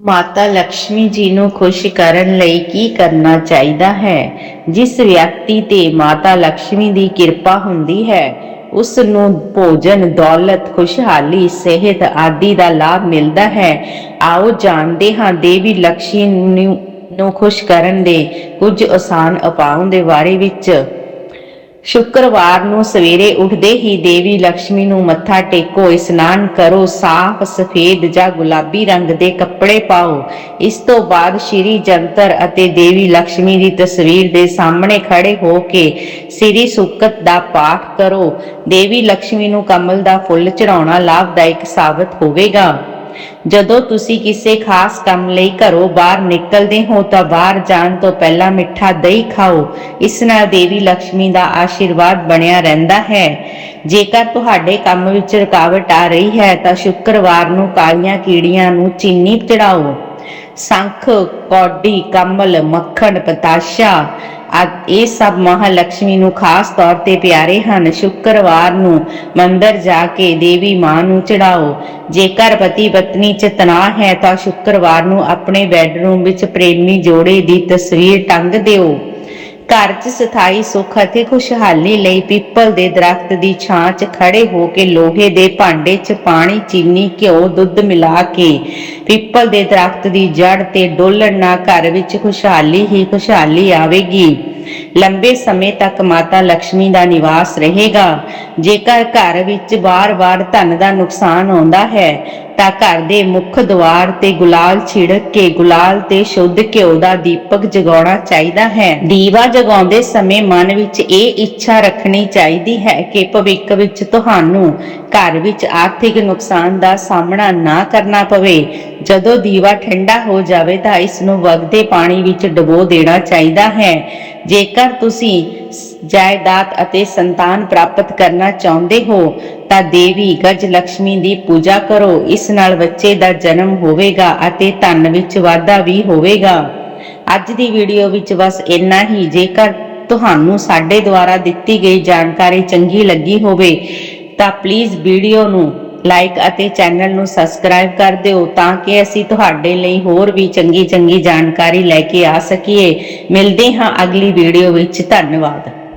ਮਾਤਾ ਲక్ష్ਮੀ ਜੀ ਨੂੰ ਖੁਸ਼ ਕਰਨ ਲਈ ਕੀ ਕਰਨਾ ਚਾਹੀਦਾ ਹੈ? ਜਿਸ ਵਿਅਕਤੀ ਤੇ ਮਾਤਾ ਲక్ష్ਮੀ ਦੀ ਕਿਰਪਾ ਹੁੰਦੀ ਹੈ ਉਸ ਨੂੰ ਭੋਜਨ, ਦੌਲਤ, ਖੁਸ਼ਹਾਲੀ, ਸਿਹਤ ਆਦਿ ਦਾ ਲਾਭ ਮਿਲਦਾ ਹੈ। ਆਓ ਜਾਣਦੇ ਹਾਂ ਦੇਵੀ ਲక్ష్ਮੀ ਨੂੰ ਖੁਸ਼ ਕਰਨ ਦੇ ਕੁਝ ਆਸਾਨ ਉਪਾਅ ਦੇ ਬਾਰੇ ਵਿੱਚ। ਸ਼ੁੱਕਰਵਾਰ ਨੂੰ ਸਵੇਰੇ ਉੱਠਦੇ ਹੀ ਦੇਵੀ ਲక్ష్ਮੀ ਨੂੰ ਮੱਥਾ ਟੇਕੋ, ਇਸ਼ਨਾਨ ਕਰੋ, ਸਾਫ਼ ਸਫੇਦ ਜਾਂ ਗੁਲਾਬੀ ਰੰਗ ਦੇ ਕੱਪੜੇ ਪਾਓ। ਇਸ ਤੋਂ ਬਾਅਦ ਸ਼੍ਰੀ ਜੰਤਰ ਅਤੇ ਦੇਵੀ ਲక్ష్ਮੀ ਦੀ ਤਸਵੀਰ ਦੇ ਸਾਹਮਣੇ ਖੜੇ ਹੋ ਕੇ ਸ੍ਰੀ ਸੁਕਤ ਦਾ ਪਾਠ ਕਰੋ। ਦੇਵੀ ਲక్ష్ਮੀ ਨੂੰ ਕਮਲ ਦਾ ਫੁੱਲ ਚੜਾਉਣਾ ਲਾਭਦਾਇਕ ਸਾਬਤ ਹੋਵੇਗਾ। ਜਦੋਂ ਤੁਸੀਂ ਕਿਸੇ ਖਾਸ ਕੰਮ ਲਈ ਘਰੋਂ ਬਾਹਰ ਨਿਕਲਦੇ ਹੋ ਤਾਂ ਬਾਹਰ ਜਾਣ ਤੋਂ ਪਹਿਲਾਂ ਮਿੱਠਾ ਦਹੀਂ ਖਾਓ। ਇਸ ਨਾਲ ਦੇਵੀ ਲక్ష్ਮੀ ਦਾ ਆਸ਼ੀਰਵਾਦ ਬਣਿਆ ਰਹਿੰਦਾ ਹੈ। ਜੇਕਰ ਤੁਹਾਡੇ ਕੰਮ ਵਿੱਚ ਰੁਕਾਵਟ ਆ ਰਹੀ ਹੈ ਤਾਂ ਸ਼ੁੱਕਰਵਾਰ ਨੂੰ ਕਾਲੀਆਂ ਕੀੜੀਆਂ ਨੂੰ ਚੀਨੀ ਚੜਾਓ। ਸੰਖ, ਕੌਡੀ, ਕਮਲ, ਮੱਖਣ, ਪਤਾਸ਼ਾ ਇਹ ਸਭ ਮਹਾਲక్ష్ਮੀ ਨੂੰ ਖਾਸ ਤੌਰ ਤੇ ਪਿਆਰੇ ਹਨ। ਸ਼ੁੱਕਰਵਾਰ ਨੂੰ ਮੰਦਰ ਜਾ ਕੇ ਦੇਵੀ ਮਾਂ ਨੂੰ ਚੜਾਓ ਜੇਕਰ ਪਤੀ ਪਤਨੀ ਚ ਤਣਾਅ ਹੈ ਤਾਂ ਸ਼ੁੱਕਰਵਾਰ ਨੂੰ ਆਪਣੇ ਬੈੱਡਰੂਮ ਵਿੱਚ ਪ੍ਰੇਮੀ ਜੋੜੇ ਦੀ ਤਸਵੀਰ ਟੰਗ ਦਿਓ। ਘਰ 'ਚ ਸਥਾਈ ਸੁੱਖ ਅਤੇ ਖੁਸ਼ਹਾਲੀ ਲਈ ਪੀਪਲ ਦੇ ਦਰਖਤ ਦੀ ਛਾਂ 'ਚ ਖੜੇ ਹੋ ਕੇ ਲੋਹੇ ਦੇ ਭਾਂਡੇ 'ਚ ਪਾਣੀ, ਚੀਨੀ, ਘਿਓ, ਦੁੱਧ ਮਿਲਾ ਕੇ ਪੀਪਲ ਦੇ ਦਰਖਤ ਦੀ ਜੜ ਤੇ ਡੋਲਣ ਨਾਲ ਘਰ ਵਿੱਚ ਖੁਸ਼ਹਾਲੀ ਹੀ ਖੁਸ਼ਹਾਲੀ ਆਵੇਗੀ। ਲੰਬੇ ਸਮੇਂ ਤੱਕ ਮਾਤਾ ਲక్ష్ਮੀ ਦਾ ਨਿਵਾਸ ਰਹੇਗਾ। ਜੇਕਰ ਘਰ ਵਿੱਚ ਵਾਰ-ਵਾਰ ਧਨ ਦਾ ਨੁਕਸਾਨ ਆਉਂਦਾ ਹੈ ਤਾਂ ਘਰ ਦੇ ਮੁੱਖ ਦੁਆਰ ਤੇ ਗੁਲਾਲ ਛਿੜਕ ਕੇ ਗੁਲਾਲ ਤੇ ਸ਼ੁੱਧ ਘਿਓ ਦਾ ਦੀਪਕ ਜਗਾਉਣਾ ਚਾਹੀਦਾ ਹੈ। ਦੀਵਾ ਜਗਾਉਂਦੇ ਸਮੇਂ ਮਨ ਵਿੱਚ ਇਹ ਇੱਛਾ ਰੱਖਣੀ ਚਾਹੀਦੀ ਹੈ ਕਿ ਭਵਿੱਖ ਵਿੱਚ ਤੁਹਾਨੂੰ ਘਰ ਵਿੱਚ ਆਰਥਿਕ ਨੁਕਸਾਨ ਦਾ ਸਾਹਮਣਾ ਨਾ ਕਰਨਾ ਪਵੇ। ਜਦੋਂ ਦੀਵਾ ਠੰਡਾ ਹੋ ਜਾਵੇ ਤਾਂ ਇਸ ਨੂੰ ਵਗਦੇ ਪਾਣੀ ਵਿੱਚ ਡੁਬੋ ਦੇਣਾ ਚਾਹੀਦਾ ਹੈ। ਜੇਕਰ ਤੁਸੀਂ ਜਾਇਦਾਦ ਅਤੇ ਸੰਤਾਨ ਪ੍ਰਾਪਤ ਕਰਨਾ ਚਾਹੁੰਦੇ ਹੋ, ਤਾਂ ਦੇਵੀ ਗਜ ਲక్ష్ਮੀ ਦੀ ਪੂਜਾ ਕਰੋ। ਇਸ ਨਾਲ ਬੱਚੇ ਦਾ ਜਨਮ ਹੋਵੇਗਾ ਅਤੇ ਧਨ ਵਿੱਚ ਵਾਧਾ ਵੀ ਹੋਵੇਗਾ। ਅੱਜ ਦੀ ਵੀਡੀਓ ਵਿੱਚ ਬਸ ਇੰਨਾ ਹੀ। ਜੇਕਰ ਤੁਹਾਨੂੰ ਸਾਡੇ ਦੁਆਰਾ ਦਿੱਤੀ ਗਈ ਜਾਣਕਾਰੀ ਚੰਗੀ ਲੱਗੀ ਹੋਵੇ, ਤਾਂ ਪਲੀਜ਼ ਵੀਡੀਓ ਨੂੰ ਲਾਈਕ ਅਤੇ ਚੈਨਲ ਨੂੰ ਸਬਸਕ੍ਰਾਈਬ ਕਰ ਦਿਓ, ਤਾਂ ਕਿ ਅਸੀਂ ਤੁਹਾਡੇ ਲਈ ਹੋਰ ਵੀ ਚੰਗੀ ਚੰਗੀ ਜਾਣਕਾਰੀ ਲੈ ਕੇ ਆ ਸਕੀਏ। ਮਿਲਦੇ ਹਾਂ ਅਗਲੀ ਵੀਡੀਓ ਵਿੱਚ। ਧੰਨਵਾਦ।